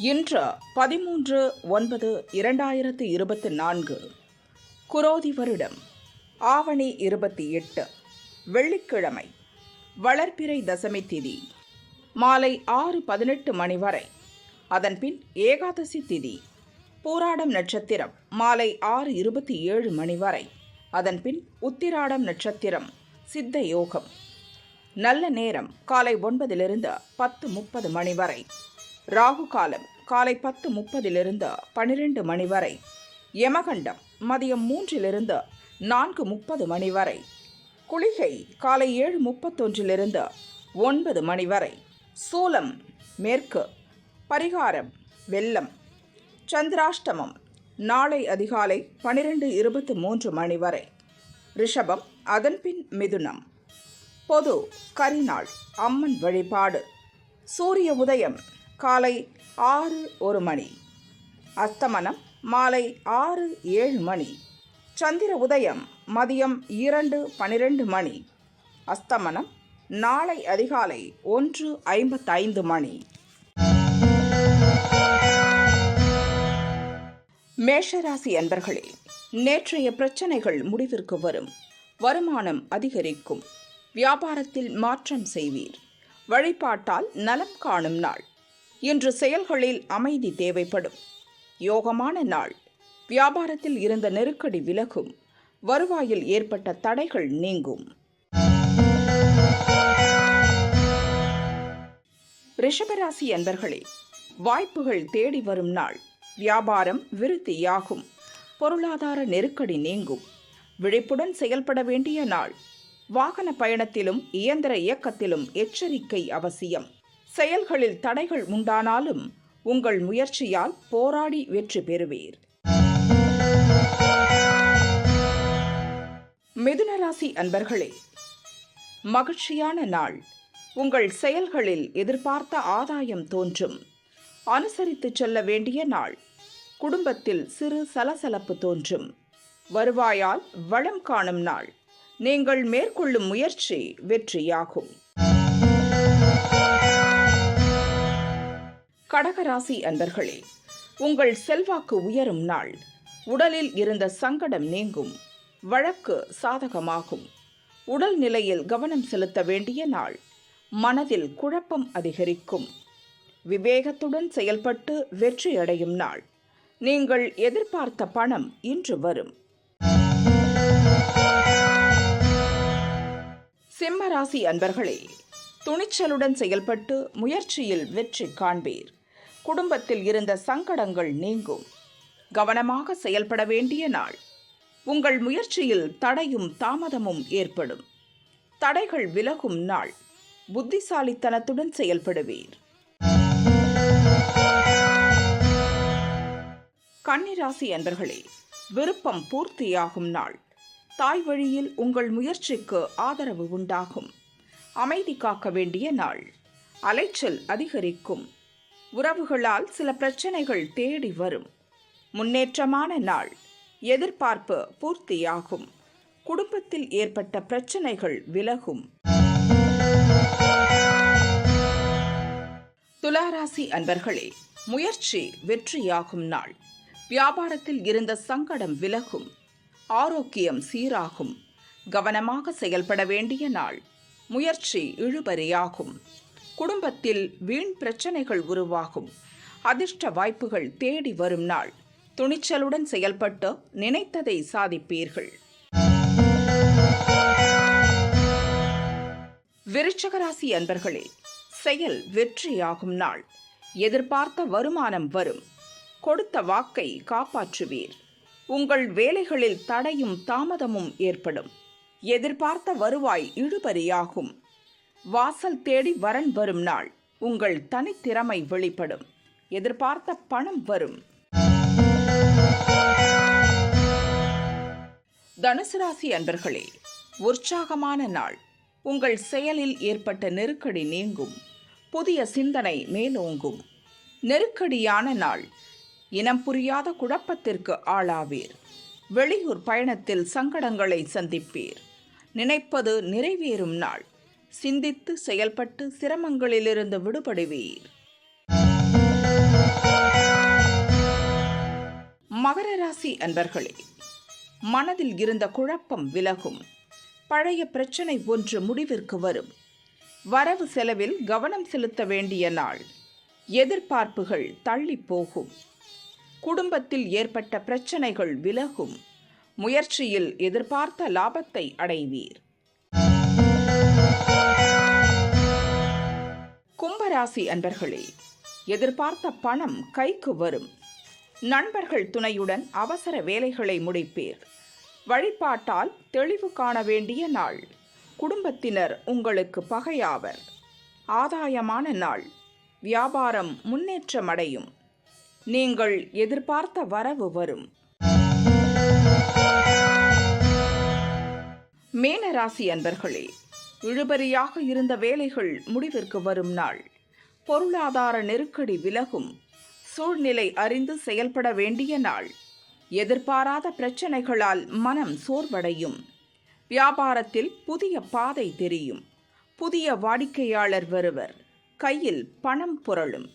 இன்று பதிமூன்று ஒன்பது இரண்டாயிரத்து இருபத்தி நான்கு. குரோதி வருடம். ஆவணி இருபத்தி எட்டு. வெள்ளிக்கிழமை. வளர்பிறை தசமி திதி. மாலை ஆறு பதினெட்டு மணி வரை. அதன்பின் ஏகாதசி திதி. பூராடம் நட்சத்திரம் மாலை ஆறு இருபத்தி ஏழு மணி வரை. அதன்பின் உத்திராடம் நட்சத்திரம் சித்த யோகம். நல்ல நேரம் காலை ஒன்பதிலிருந்து பத்து முப்பது மணி வரை. ராகு காலம் காலை பத்து முப்பதிலிருந்து பனிரெண்டு மணி வரை. யமகண்டம் மதியம் மூன்றிலிருந்து நான்கு முப்பது மணி வரை. குளிகை காலை ஏழு முப்பத்தொன்றிலிருந்து ஒன்பது மணி வரை. சூலம் மேற்கு பரிகாரம் வெள்ளம். சந்திராஷ்டமம் நாளை அதிகாலை பனிரெண்டு இருபத்தி மூன்று மணி வரை. ரிஷபம் அதன்பின் மிதுனம். பொது கரிநாள் அம்மன் வழிபாடு. சூரிய உதயம் காலை ஆறு ஒரு மணி. அஸ்தமனம் மாலை ஆறு ஏழு மணி. சந்திர உதயம் மதியம் இரண்டு பனிரெண்டு மணி. அஸ்தமனம் நாளை அதிகாலை ஒன்று ஐம்பத்தைந்து மணி. மேஷராசி அன்பர்களே நேற்றைய பிரச்சனைகள் முடிவிற்கு வரும். வருமானம் அதிகரிக்கும். வியாபாரத்தில் மாற்றம் செய்வீர். வழிபாட்டால் நலம் காணும் நாள். இன்று செயல்களில் அமைதி தேவைப்படும். யோகமான நாள். வியாபாரத்தில் இருந்த நெருக்கடி விலகும். வருவாயில் ஏற்பட்ட தடைகள் நீங்கும். ரிஷபராசி அன்பர்களே வாய்ப்புகள் தேடி வரும் நாள். வியாபாரம் விருத்தியாகும். பொருளாதார நெருக்கடி நீங்கும். விழிப்புடன் செயல்பட வேண்டிய நாள். வாகன பயணத்திலும் இயந்திர இயக்கத்திலும் எச்சரிக்கை அவசியம். செயல்களில் தடைகள் உண்டானாலும் உங்கள் முயற்சியால் போராடி வெற்றி பெறுவீர். மிதுனராசி அன்பர்களே மகிழ்ச்சியான நாள். உங்கள் செயல்களில் எதிர்பார்த்த ஆதாயம் தோன்றும். அனுசரித்து செல்ல வேண்டிய நாள். குடும்பத்தில் சிறு சலசலப்பு தோன்றும். வருவாயால் வளம் காணும் நாள். நீங்கள் மேற்கொள்ளும் முயற்சி வெற்றியாகும். கடகராசி அன்பர்களே உங்கள் செல்வாக்கு உயரும் நாள். உடலில் இருந்த சங்கடம் நீங்கும். வழக்கு சாதகமாகும். உடல் நிலையில் கவனம் செலுத்த வேண்டிய நாள். மனதில் குழப்பம் அதிகரிக்கும். விவேகத்துடன் செயல்பட்டு வெற்றியடையும் நாள். நீங்கள் எதிர்பார்த்த பணம் இன்று வரும். சிம்மராசி அன்பர்களே துணிச்சலுடன் செயல்பட்டு முயற்சியில் வெற்றி காண்பீர். குடும்பத்தில் இருந்த சங்கடங்கள் நீங்கும். கவனமாக செயல்பட வேண்டிய நாள். உங்கள் முயற்சியில் தடையும் தாமதமும் ஏற்படும். தடைகள் விலகும் நாள். புத்திசாலித்தனத்துடன் செயல்படுவீர். கன்னிராசி அன்பர்களே விருப்பம் பூர்த்தியாகும் நாள். தாய் வழியில் உங்கள் முயற்சிக்கு ஆதரவு உண்டாகும். அமைதி காக்க வேண்டிய நாள். அலைச்சல் அதிகரிக்கும். உறவுகளால் சில பிரச்சனைகள் தேடி வரும். முன்னேற்றமான நாள். எதிர்பார்ப்பு பூர்த்தியாகும். குடும்பத்தில் ஏற்பட்ட பிரச்சனைகள் விலகும். துளாராசி அன்பர்களே முயற்சி வெற்றியாகும் நாள். வியாபாரத்தில் இருந்த சங்கடம் விலகும். ஆரோக்கியம் சீராகும். கவனமாக செயல்பட வேண்டிய நாள். முயற்சி இழுபறியாகும். குடும்பத்தில் வீண் பிரச்சனைகள் உருவாகும். அதிர்ஷ்ட வாய்ப்புகள் தேடி வரும் நாள். துணிச்சலுடன் செயல்பட்டு நினைத்ததை சாதிப்பீர்கள். விருச்சகராசி அன்பர்களே செயல் வெற்றியாகும் நாள். எதிர்பார்த்த வருமானம் வரும். கொடுத்த வாக்கை காப்பாற்றுவீர். உங்கள் வேலைகளில் தடையும் தாமதமும் ஏற்படும். எதிர்பார்த்த வருவாய் இழுபறியாகும். வாசல் தேடி வரன் வரும் நாள். உங்கள் தனித்திறமை வெளிப்படும். எதிர்பார்த்த பணம் வரும். தனுசு ராசி அன்பர்களே உற்சாகமான நாள். உங்கள் செயலில் ஏற்பட்ட நெருக்கடி நீங்கும். புதிய சிந்தனை மேலோங்கும். நெருக்கடியான நாள். இனம் புரியாத குழப்பத்திற்கு ஆளாவீர். வெளியூர் பயணத்தில் சங்கடங்களை சந்திப்பீர். நினைப்பது நிறைவேறும் நாள். சிந்தித்து செயல்பட்டு சிரமங்களிலிருந்து விடுபடுவீர். மகர ராசி அன்பர்களே மனதில் இருந்த குழப்பம் விலகும். பழைய பிரச்சனை ஒன்று முடிவிற்கு வரும். வரவு செலவில் கவனம் செலுத்த வேண்டிய நாள். எதிர்பார்ப்புகள் தள்ளி போகும். குடும்பத்தில் ஏற்பட்ட பிரச்சனைகள் விலகும். முயற்சியில் எதிர்பார்த்த லாபத்தை அடைவீர். கும்பராசி அன்பர்களே எதிர்பார்த்த பணம் கைக்கு வரும். நண்பர்கள் துணையுடன் அவசர வேலைகளை முடிப்பீர். வழிபாட்டால் தெளிவு காண வேண்டிய நாள். குடும்பத்தினர் உங்களுக்கு பகையாவர். ஆதாயமான நாள். வியாபாரம் முன்னேற்றமடையும். நீங்கள் எதிர்பார்த்த வரவு வரும். மேனராசி அன்பர்களே இழுபறியாக இருந்த வேலைகள் முடிவிற்கு வரும் நாள். பொருளாதார நெருக்கடி விலகும். சூழ்நிலை அறிந்து செயல்பட வேண்டிய நாள். எதிர்பாராத பிரச்சனைகளால் மனம் சோர்வடையும். வியாபாரத்தில் புதிய பாதை தெரியும். புதிய வாடிக்கையாளர் வருவர். கையில் பணம் புரளும்.